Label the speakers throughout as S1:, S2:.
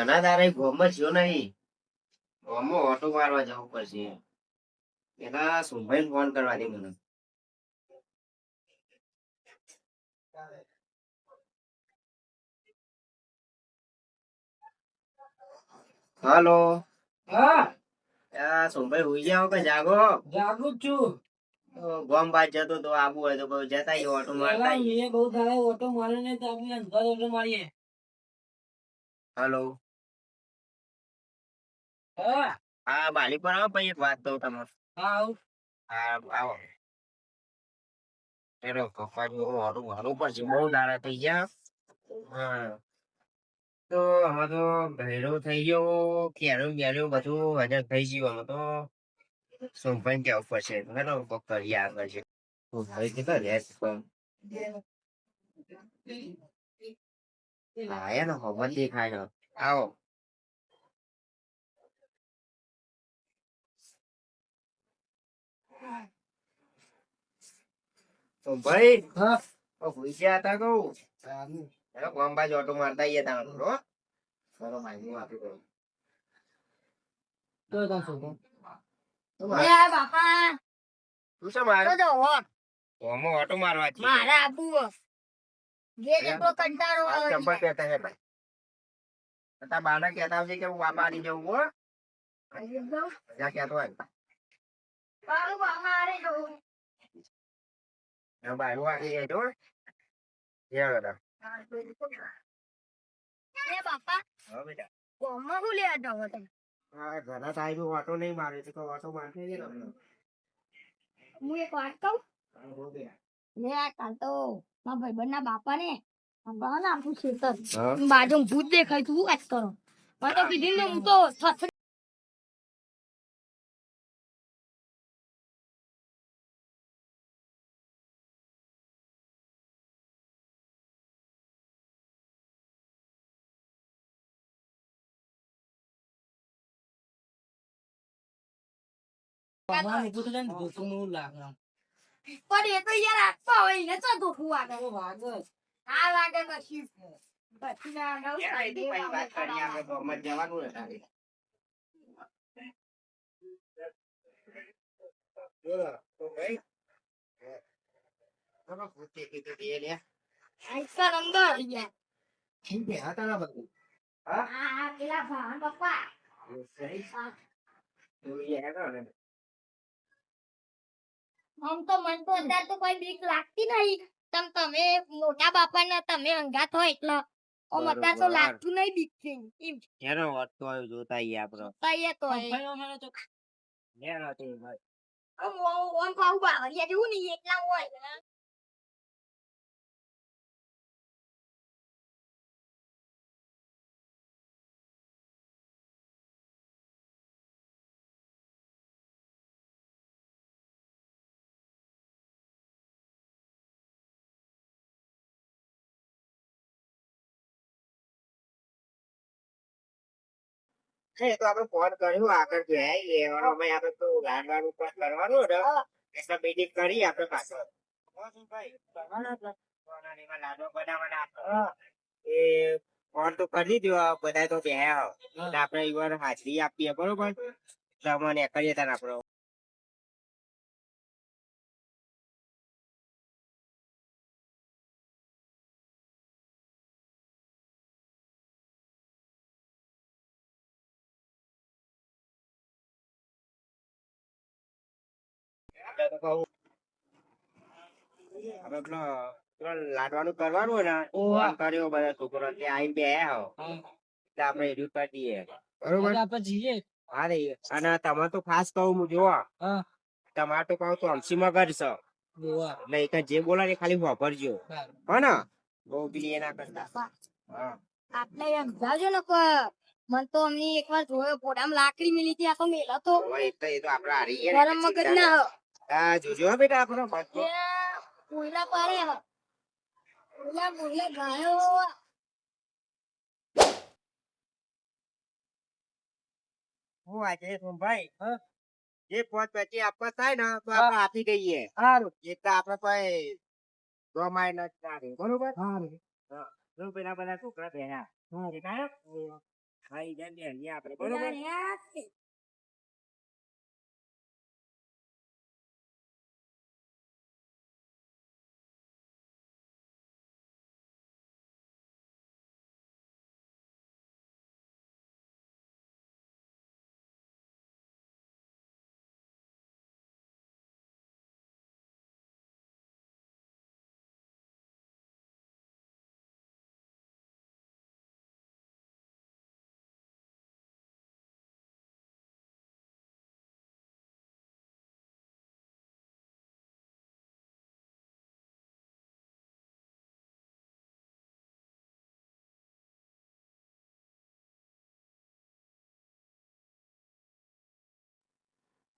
S1: ઘણા તારે ગોમમાં થયો નહીં. ગોમમાં ઓટો મારવા જવું પડશે. પેલા સુભાઈ ફોન કરવા દે મને. હાલો.
S2: હા.
S1: સુભાઈ હુઈ જાઓ કે જાગો?
S2: જાગૃત છું.
S1: ગોમ બાદ જતો તો આબુ હોય તો બહુ જતા ઓટો મારતા
S2: એ બહુ થાય ઓટો મારે ને તો આપણે અંધાર ઓટો મારીએ.
S1: હાલો.
S2: હા.
S1: હા બાલી પર આવો પછી એક વાત કહું તમને.
S2: હા
S1: હા આવો. એનો પપ્પા જો મારું મારું પડશે બહુ દાડા થઈ ગયા. હા. તો અમે તો ભેડો થઈ ગયો કેરું બેરું બધું હજર થઈ ગયું અમે તો સોમભાઈ કેવું પડશે. હેલો કોક કરી આગળ છે. સોમભાઈ કેટલા રેસ પણ? હા એનો ખબર દેખાય આવો. ભૂઈ ગયા હતા કહું હેલો કોમ બાજુ ઓટો મારતા આવીએ તમે બરો ચલો માહિતી આપી દો
S2: તો તાર છોકરો
S1: શું
S3: એ
S1: મારે?
S3: બાપા
S1: શું છે મારે
S3: તો જો હોત.
S1: ઓમો ઓટો મારવા છે
S3: મારે આબુ ઘેર એટલો કંટાળો
S1: આ
S3: આવે
S1: ચંપલ પહેરતા છે ભાઈ તારા બાને કહેતા આવજે કે હું બાપા આની જવું હો જ્યાં કહેતો હોય
S3: મારું બાપા હારે જવું.
S1: એ બાયુ આગળ જજો હો. જ્યાં બધા.
S3: એ બાપા
S1: હા બેટા
S3: ગામમાં શું લેવા જાઓ તમે?
S1: હા ઘણા સાહેબ ઓટો નહીં મારે છે તો મારશે ને તમને.
S3: હું એક વાત કહું
S1: હા, બોલ બેટા.
S3: લે આ કાલ તો મારા ભાઈબંધના બાપાને સંભળાવો ને આપણું ખેતર
S1: હા
S3: બાજુ ભૂત દેખાય તું વાત કરો મને તો કીધી ને હું તો થથડી
S2: બાબા ઊભું તો જાય ને ધોતું નું લાગે આમ.
S3: પણ એ તો યાર આપવા હોય એને તો ધોખું વાગે
S2: તો વાગે જ.
S3: આ લાગે નથી પછી ના નવ
S1: એના એથી પછી વાત કરીએ આપણે ગોમાં જવાનું ને તારે. બોલો, તો ભાઈ. ચલો, પૂછીએ કીધું તે લે.
S3: આઈસર અંદર આવી ગયા
S1: ઠીક છે, હા, તારા બધું. હા?
S3: આ પેલા ભાન પપ્પા
S1: એવું સહી?
S3: હા.
S1: જોઈએ હેડો ને.
S3: આમ તો મન તો અત્યારે તો કોઈ બીક લાગતી નહીં. તમ તમે મોટા બાપા ના તમે અંગાત હોય એટલે આમ અત્યારે તો લાગતું નહીં બીકથી એમ
S1: વાત વધતો હોય જોતા આઈએ આપણો.
S3: કહીએ તો
S2: તો.
S3: આમ આમ આમ પાછું બાવળિયા જેવું નહીં એટલા હોય
S1: એ તો આપણે ફોન કર્યો આગળ જઈએ અમે આપણે તો લાડવાનું ઉપર કરવાનું ને એટલે મીટિંગ કરી આપણે લાડો ભાઈ? બનાવવાના. આપણે. એ ફોન તો કરી દીધો બધા તો બે આપણે ઈ હાજરી આપીએ બરોબર? તમને કરીએ તાર આપણો લાડવાનું કરવાનું ને ફોન કર્યો બધા છોકરો ત્યાં આવીને બે
S2: હા.
S1: એટલે આપણે એડ્યું કરી દઈએ બરોબર.
S2: આપણે જઈએ.
S1: હા રે. અને તમે તો ખાસ કહું હું જોવો
S2: હા.
S1: તમારે તો કહું તો હમસીમાં કરશો એટલે એ તો જે બોલા ને ખાલી વાપરજો. હો ને. બહુ પેલી એના કરતા. હા.
S3: આપણે એમ જાજો ને મન તો અમને એકવાર જોયો પોડામાં લાકડી મિલી હતી આ તો મેલા તો.
S1: એ તો એ આપણે હારી ગયા
S3: ગરમ મગજ ના
S1: હા જોજો હો બેટા આપણો
S3: એ
S1: બધો.
S3: કોયલા પારે હ કોયલા કોયલા ગાયો.
S1: હું આજે ભાઈ
S2: હ?
S1: જે પોત પછી આપવા થાય ને તો
S2: હા.
S1: આપણે આપી દઈએ.
S2: સારું
S1: એટલે આપણે કોઈ ગમાય ન ચાલે બરોબર?
S2: સારું
S1: જો પેલા બધા છોકરા ભેણા હા? ખાઈ જાય આપણે બરોબર?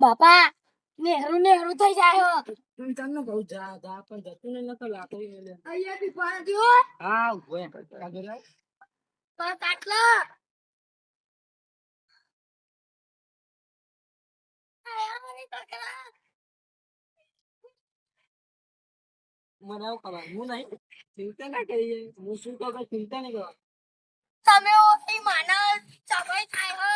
S3: બાપા નેહરુ નેહરુ થઈ જાય
S2: તું તમને કહું જા જા પણ જતું નહીં નતો લાકડી મેલે
S3: અહીંયા બી પાડજો
S2: હા. ઊભો એ. આગળ આવ.
S3: પર કાટલો.
S2: મને આવું ખબર હું નહીં. ચિંતા ના કરીએ. હું શું કહું કે ચિંતા નહીં કરો
S3: તમે ઓછી માનવ સમય થાય હો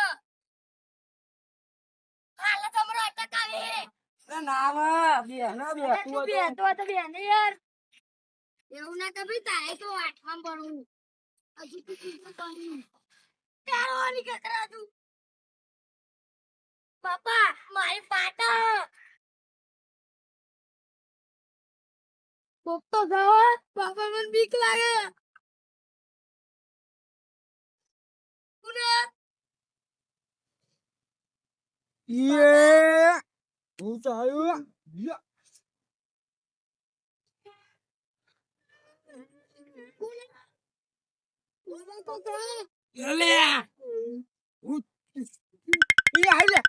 S3: હાલ તમારો અટક આવે
S2: અરે ના
S3: યાર. એવું ના કભી તારે તો આઠમાં પડું હજુ તું ચિંતા કરી ચાલવાની કકરા તું. બાપા મારી પાટા કોક તો પપ્પા મને બીક લાગે. પુના
S2: યે હું તો આવ્યો યા.
S3: પુના પુના તો જાઓ
S2: યલે હું ઈ આવી લે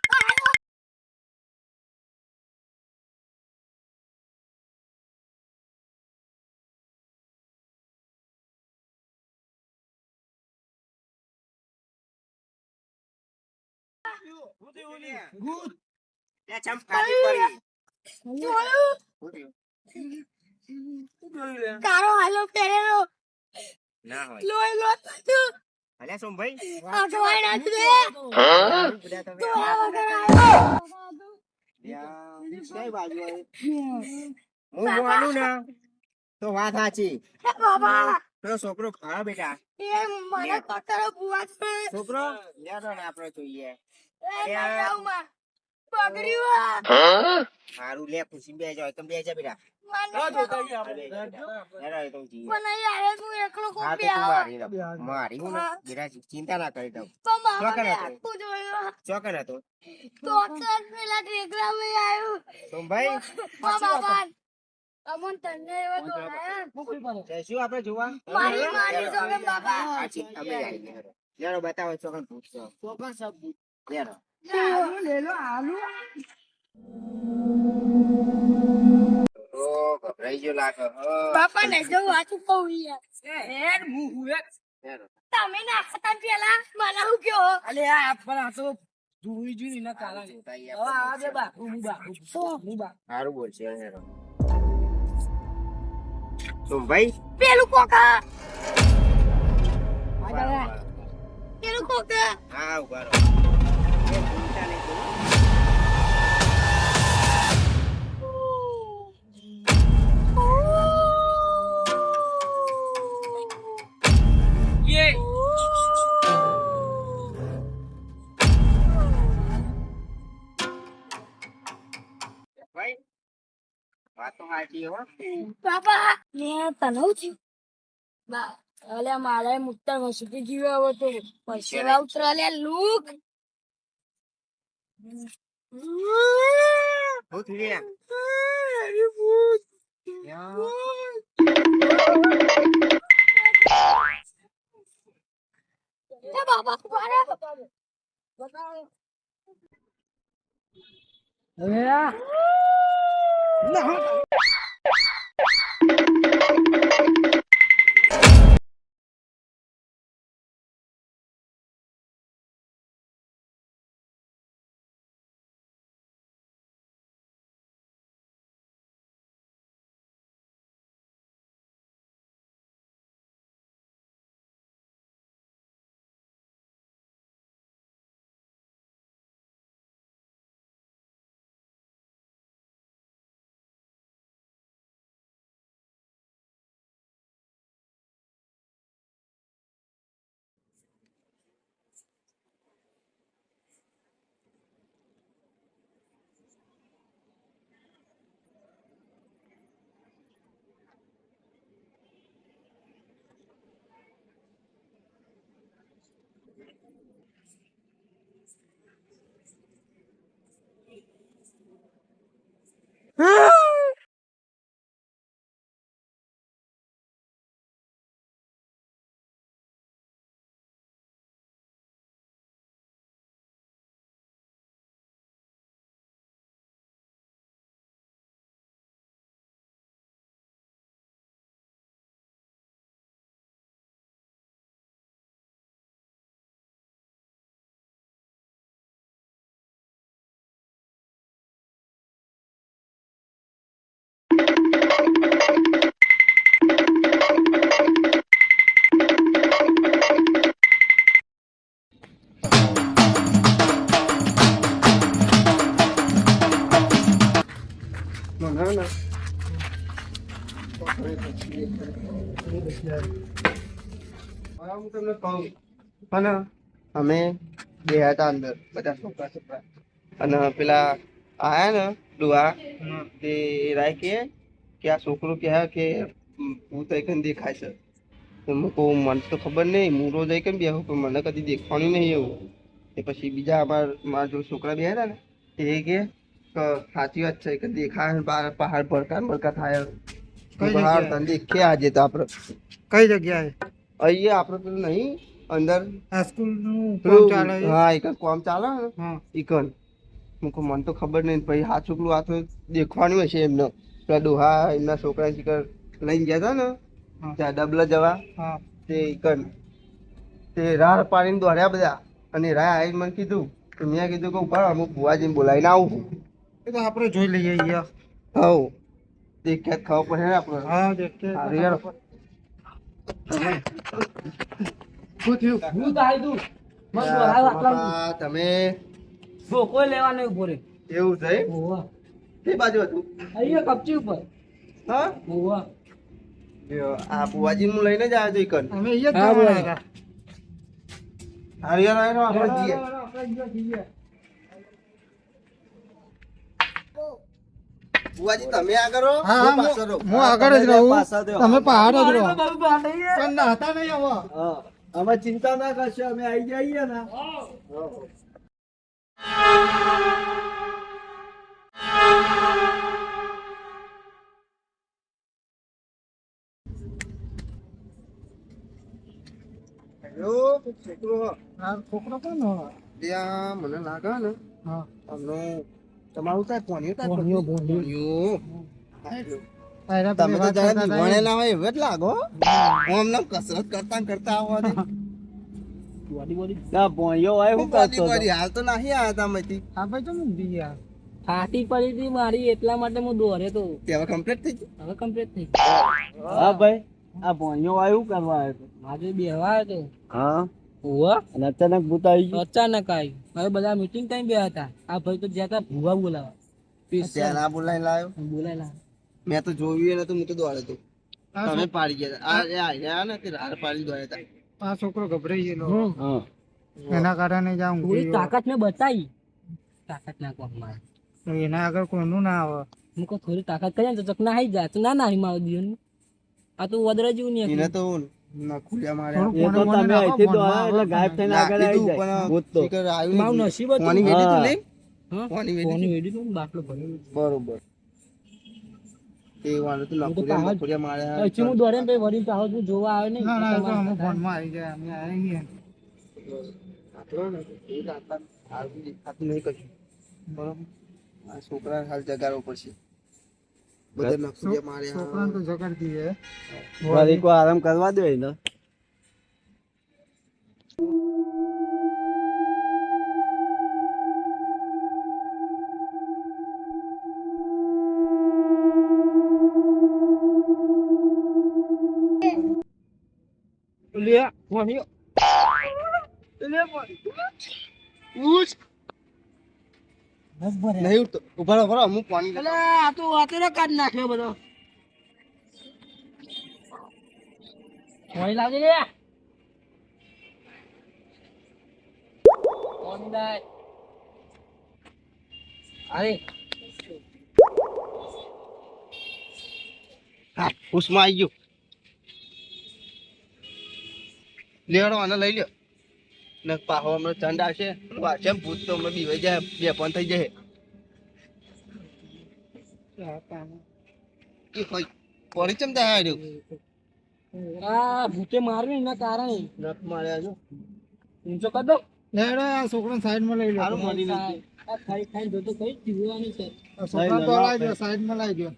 S2: ગુડ
S1: લે પડી
S3: કારો હાલો પહેરેલો
S1: ના હોય
S3: લોય આ દે
S1: કઈ બાજુ હું તો વાત સાચી
S3: બાબા
S1: પેલો છોકરો ખરા બેટા
S3: એ મને બુઆ
S1: છોકરો લેતો ને આપણે જોઈએ
S3: એ માં પકડી વા
S1: લે ખુશી બે જાવ તમે બે જા બેટા મારી. મારી ચિંતા ના કરી દઉં ચોકન હતો.
S3: જોયું બાબા અમન તને એવો દોડાયા
S2: મોકલી
S1: આપણે જોવા
S3: મારી મારી જોગે બાબા
S1: અમે આવી ગયા. બતાવો ચોકન પૂછો
S2: ચોકન સબ
S1: લેરો
S2: આલુ લે લો આલુ
S1: ગભરાઈ ગયો લાગે
S3: બાપા ને જો વાંચું કહું યાર
S2: હેડ હું હુએ
S1: લેરો.
S3: તમે પેલા મને હું કયો
S2: અલે આ પણ આ તો જોઈ જોઈ ના
S1: કાલા
S2: હવે આ બે બા હું બા હું બા
S1: સારું બોલશે તો ભાઈ
S3: પેલું કોકા
S2: આગળ
S3: પેલું કોકા
S1: હા ઊભા રહો.
S3: બાપા ને તનવ છે બા અલે મારે મુત્તર વસુતી જીવે હવે તો. પૈસા ઉતરા લુક.
S1: હું થઈ ગયા
S3: એ બાબા મારે
S2: હવે
S4: Ah! હું તમને કહું અને અમે બે હતા અંદર. બધા છોકરા છોકરા. અને પેલા આયા ને ડુઆ તે રાય કે કે આ છોકરો કહે કે ભૂત એકન દેખાય છે. તો મેં કહું મને તો ખબર નહીં હું રોજ એક બેહું? પણ મને કદી દેખવાનું નહીં એવું. એ પછી બીજા અમાર, મારા જો છોકરા બે હતા ને, તે કે કે, સાચી વાત છે, કે દેખાય ને બહાર પહાડ ભડકા ને ભડકા થાય
S5: જગ્યાએ?
S4: તને દેખે આજે તો આપણે
S5: કઈ જગ્યાએ?
S4: અહીંયા આપણે પેલું નહીં અંદર.
S5: આ સ્કૂલનું કામ ચાલે?
S4: હા એક કોમ ચાલે?
S5: હા.
S4: ઇકન મુકો મને તો ખબર નહીં પછી હાથ છોકરું આ તો દેખવાનું હશે એમને. પેલા ડોહા એમના છોકરા શિકર લઈને ગયા હતા ને ત્યાં ડબલા જવા. તે ઇકન તે રાહ પાડીને દોડ્યા બધા. અને રાહ આવીને મને કીધું તો મેં કીધું કે ઊભા અમુક હું ભુવાજીને બોલાવીને આવું.
S5: એ તો આપણે જોઈ લઈએ અહીંયા.
S4: હવ. દેખ્યા જ ખબર પડે ને આપણે.
S5: હા તો
S4: હારું યાર.
S5: શું થયું?
S2: ભૂત આવી તું મસ્ત બોલાવે આટલા
S4: તમે?
S2: ધોકો લેવા નહીં ઊભો રે.
S4: એવું છે
S2: ઓવા
S4: તે બાજુ હતું?
S2: અહીંયા કપચી ઉપર.
S4: હા?
S2: ઓવા
S4: આ ભુવાજી હું લઈને જ આવ્યો તો ઈકન.
S5: અમે અહીંયા જ
S2: હા, બોલો.
S5: હતા.
S4: હારું યાર, આપણે જીએ
S5: આપણે અહીંયા જઈએ.
S4: તમે આગળ
S5: હા
S4: હું
S5: હા
S4: પાછળ રહું.
S5: હું- હું આગળ જ રહું. તમે પહાડ જ રહો. પણ નાતા નહીં હવે.
S4: અમે ચિંતા ના કરશો અમે આવી જઈએ ને. હેલો, છોકરો
S5: છોકરો કોણ
S4: ત્યાં મને લાગે ને
S5: હા.
S4: તમારું કોણિયું.
S5: કોણિયું.
S4: કોણિયું.
S5: તારા
S4: તમે તો જરા ના હોય એવા જ લાગો. ઓમ નામ કસરત કરતા કરતા આવો દે
S2: બોડી બોડી
S4: હું બોડી બોડી હાલ તો નહીં આયા તા માંથી.
S5: આ ભાઈ તો મૂકી ગયા?
S2: ફાટી પડી હતી મારી એટલા માટે હું દોરે તો.
S4: હવે કમ્પ્લીટ થઈ ગયું?
S2: હવે કમ્પ્લીટ થઈ
S6: હા ભાઈ આ ભોંયો આવ્યું કરવા આવ્યો
S2: આજે બેહવા આવ્યો
S6: હા.
S2: ઓવા
S6: અને અચાનક ભૂત આવી ગયું.
S2: અચાનક આવ્યું હવે બધા મીટિંગ ટાઈમ બે હતા. આ ભાઈ તો જ્યાં ત્યાં ભૂવા બોલાવા.
S4: ત્યાં ના બોલાઈને લાવ્યો
S2: બોલાયેલા
S4: મેં તો જોયું નતું હું તો દોડે તો. તમે પાડી ગયા. આ આયા ને તે રાર પાડી દોડ્યા તા
S5: આ છોકરો ગભરાઈ ગયેલો.
S6: હા?
S5: એના કારણે જાઉં આ ઊંઘી
S2: તાકાત મેં બતાવી. તાકાત ના કોમમાં
S5: એના આગળ કોઈનું ના આવે?
S2: હું કો થોડી તાકાત કરી ને તો ચક ના હાઈ જાય. તો ના નાહી મારો દિયો આ તો વદરા જેવું નહીં
S4: એને તો બરોબર.
S2: જોવા આવે
S5: ના?
S4: છોકરા હાલ જગાડવો પડશે. બધા નખુરિયા માર્યા.
S5: છોકરાને તો જગાડતી છે.
S6: ઘડીક વાર આરામ કરવા દે ને?
S2: લે વળી લે
S4: ઉસ! નહીં. ઊભા ઊભા હું પાણી
S2: એટલે આ તો વાતેરો કાઢ નાખ્યો બધો. કોઈ લાવજે લે. કોણ દાય અરે.
S4: હા, ઉસમાં આવી ગયો. લેડો આને લઈ લ્યો. ને પાહો હમણાં ચંડ આવશે. પાછે ભૂત તો હમણાં બીવાઈ જાય બે પણ થઈ જાય એ હોય. પડી ચમ થાય હાર્યું?
S2: આ ભૂતે માર્યું એના કારણે.
S4: નખ માર્યા છો
S2: ઊંચો કર દો
S5: લેડો આ છોકરાને સાઈડમાં લઈ લો
S4: સારું મળી
S2: આ આ ખાઈ ખાઈ જોતો કઈ જીવવાની છે?
S5: આ છોકરાને તો લાવી દો સાઈડમાં લાવી દો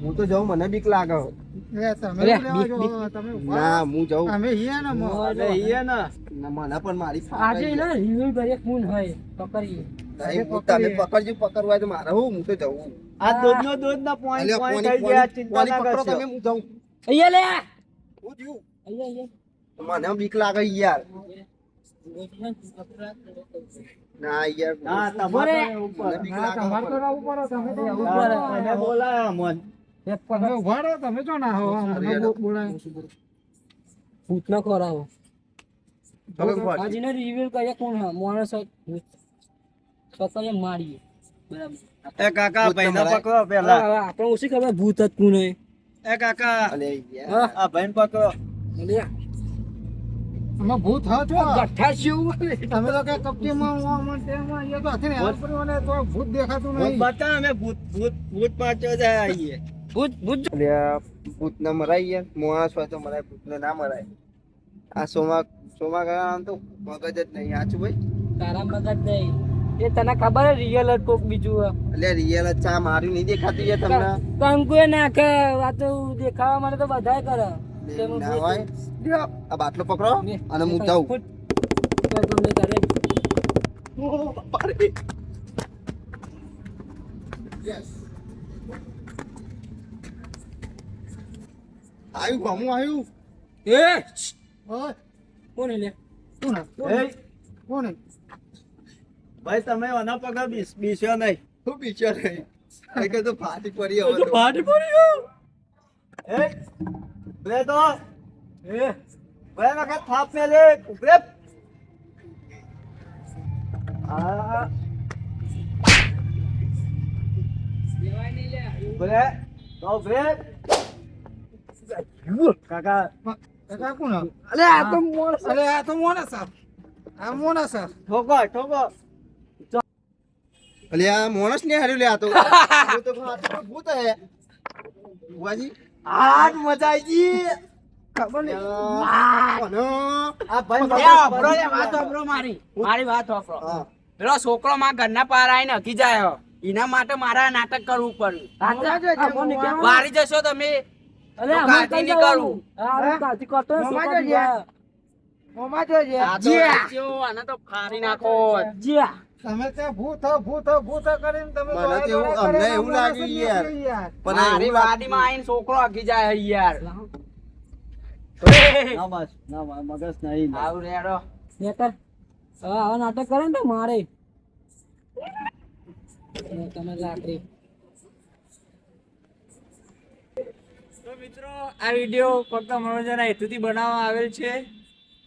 S4: હું તો જઉં મને બીક લાગે ના હું જઉં.
S2: અમે હિયા ને
S4: મને પણ મારી
S2: આજે ને રિવ્યુ કરી તો કરીએ.
S4: નહીં, હું તમે પકડજો પકડવા તો મારે હું હું તો જાઉં.
S6: આ દૂધનો દૂધ ના પોઈન્ટ પોઈન્ટ થઈ ગયા ચિંતા ના કરશો.
S4: તમે હું જાઉં.
S2: અહીંયા લે
S4: હું થયું?
S2: અહીંયા
S4: મને બીક લાગે યાર. ના યાર
S6: ના તમારે ઉપર
S4: મને બીક લાગે.
S2: તમારે તો રહેવું પડે તમે તો
S6: ઉપર એને બોલાયા મન
S2: તમે ઊભા રહો તમે તો ના હો અમને બોલાય. ભૂતનો ખોરાવો.
S4: ચલો
S2: ઊભા. રિવ્યુ કરીએ કોણ હા? માણસ પકડીએ મારીએ. બરાબર
S6: એ કાકા
S4: ભૂત
S6: ભાઈને
S4: તમારા.
S6: પકડો પેલા.
S2: આપણે ઓછી ખબર ભૂત જ કોણ હે
S6: એ કાકા આ ભાઈને પકડો.
S2: અમે ભૂત હતો છો. ગઠ્ઠા શું તમે તો કે કપટીમાં માં તેમાં એ તો હથે હાથ પડ્યો ને તો ભૂત દેખાતું નહીં.
S6: બતા અમે ભૂત ભૂત ભૂત પાછો જાય આઈએ.
S2: ભૂત ભૂત
S4: ભૂત ભૂતને મરાય ગયા માણસ હોય તો મરાય ભૂતને ના મરાય. આ સોમા સોમા ગયા આમ તો મગજ જ નહીં. આછું ભાઈ
S2: તારા મગજ નહીં. એ તને ખબર હે રિયલ જ કોક બીજું
S4: એટલે રિયલ જ ચા મારી નહીં દેખાતી યાર તમને?
S2: કંકુએ નાખે આ તો દેખાવા માટે તો બધાય કરે.
S4: ના હોય? આ બાટલો પકડો અને હું જાઉં.
S2: તમને તારે
S4: ઓ, બાપા રે. આવ્યું ભમું આવ્યું?
S2: એ! કોને લે?
S6: કોને
S2: કોને
S6: ભાઈ તમે ઓના પગ બીસ્યો નહીં.
S4: હું બીસ્યો નહીં. અહીં કઈ તો ફાટી પડી હવે તો.
S6: ફાટી પડી ગયો? એ ઉભરે તો. એ ભાઈ વખત થાપ મેલે. ઉભરે. આ ઉભરે. તો ઉભરે. કાકા.
S2: કાકા કોણ અલે આ તો મોડ અલે આ તો મોણસ આ આ મોણસ આ
S6: ઠોકો ઠોકો.
S4: અલે આ માણસ ને હાર્યું લે આ તો ભૂત હે. બુઆજી
S6: આજ મજા આવી ગઈ.
S2: ખબર નહીં.
S6: આ. ભાઈ
S1: એ વાપરો લે, વાત વાપરો મારી. મારી વાત વાપરો પેલો છોકરો માં ઘરના પાર આવીને હકી જાય એના માટે મારા નાટક કરવું પડ્યું. વારી જશો તમે.
S2: કઈ
S1: નહીં કરું.
S2: આ કરતો ને
S1: મોમાં
S2: છોકરા
S1: જોજે.
S2: જોયા. મોમાં જોજે.
S1: આ તો રાખ્યો, આને તો ફાડી નાખો
S2: જ્યા. તમે ત્યાં ભૂત ભૂત ભૂત કરીને તમે
S4: મને તો એવું- અમને એવું લાગ્યું યાર. પણ
S1: મારી વાડીમાં આવીને છોકરો હકી જાય યાર
S6: ના બસ ના મગજ નહીં
S1: આવું રેડો
S2: નેતર, આવા નાટક કરે ને તો મારે તમે લાકડી
S7: તો મિત્રો આ વીડિયો ફક્ત મનોરંજન હેતુથી બનાવવામાં આવેલ છે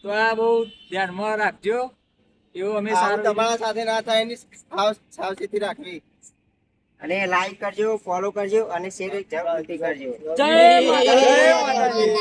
S7: તો આ બહુ ધ્યાનમાં રાખજો એવું અમે
S4: તમારા સાથે ના થાય એની સાવચેતી રાખવી.
S1: અને લાઈક કરજો ફોલો કરજો અને શેર જરૂરથી કરજો.
S3: જય માતાજી.